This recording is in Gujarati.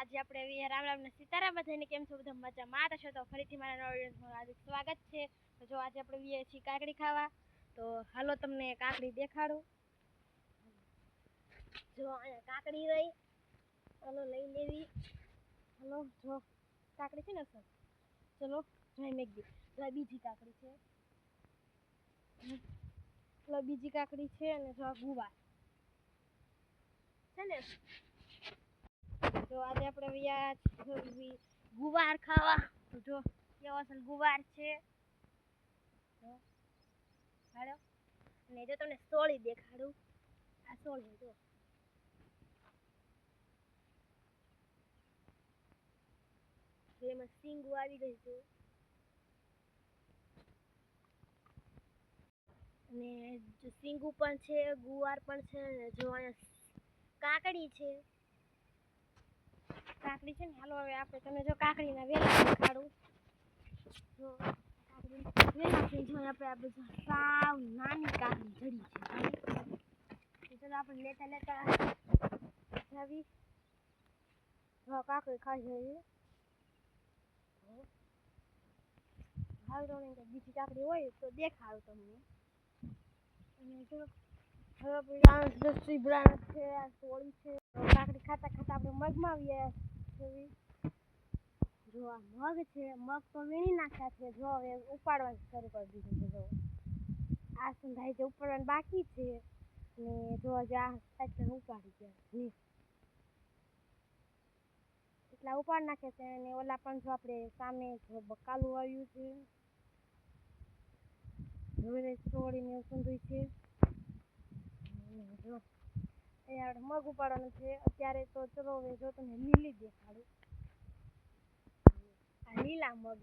આજે આપણે આવી રામ રામ ને સીતારામ બધાને કેમ છો? બધા મજામાં? તો તો ફરીથી મારા ઓડિયન્સમાં હાર્દિક સ્વાગત છે. તો જો આજે આપણે વીએ છીએ કાકડી ખાવા. તો હાલો તમને કાકડી દેખાડું. જો અહીંયા કાકડી રહી. હાલો લઈ લેવી. હાલો, જો કાકડી છે ને સર ચલો, જોઈ મેગી જો બીજી કાકડી છે. ચલો બીજી કાકડી છે અને જો ગુવાર. છે ને? તો આજે આપણે વ્યા ગુવાર ખાવા. તો જો કેવો અસલ ગુવાર છે. હાલો. અને જો તમને સોળી દેખાડું. આ સોળી જો. એમાં સિંગુ આવી ગઈ છે. અને સિંગુ પણ છે, ગુવાર પણ છે, અને જો અહીંયા કાકડી છે. કાકડી છે ને, હાલો હવે આપણે તમે જો કાકડીના વેલા દેખાડું જો વેલા છે જો આપણે આ બધું સાવ નાની કાકડી જડી છે ચલો આપણે લેતા લેતા જાવી. જો કાકડી ખાઈ જઈએ તો બીજી કાકડી હોય તો દેખાડું તમને. અને જો હવે બ્રાન્ડ દસ્તી બ્રાન્ડ છે, આ સોળી છે. કાકડી ખાતા ખાતા આપણે મગમાં આવીએ જેવી જો આ મગ છે, મગ તો વીણી નાખ્યા છે. જો હવે ઉપાડવાનું શરૂ કરી દીધું છે, જો. આ સંધાય છે ઉપાડવાનું બાકી છે, ને જો હજી આ સાઈડ ઉપાડી ગયા એટલા ઉપાડ નાખ્યા છે, અને ઓલા પણ જો આપણે સામે જો બકાલું આવ્યું છે. હવે ચોળીને એવું છે. જો અહીંયા મગ ઉપાડવાનું છે. અત્યારે તો ચલો હવે જો તમને લીલી દેખાડું. આ લીલા મગ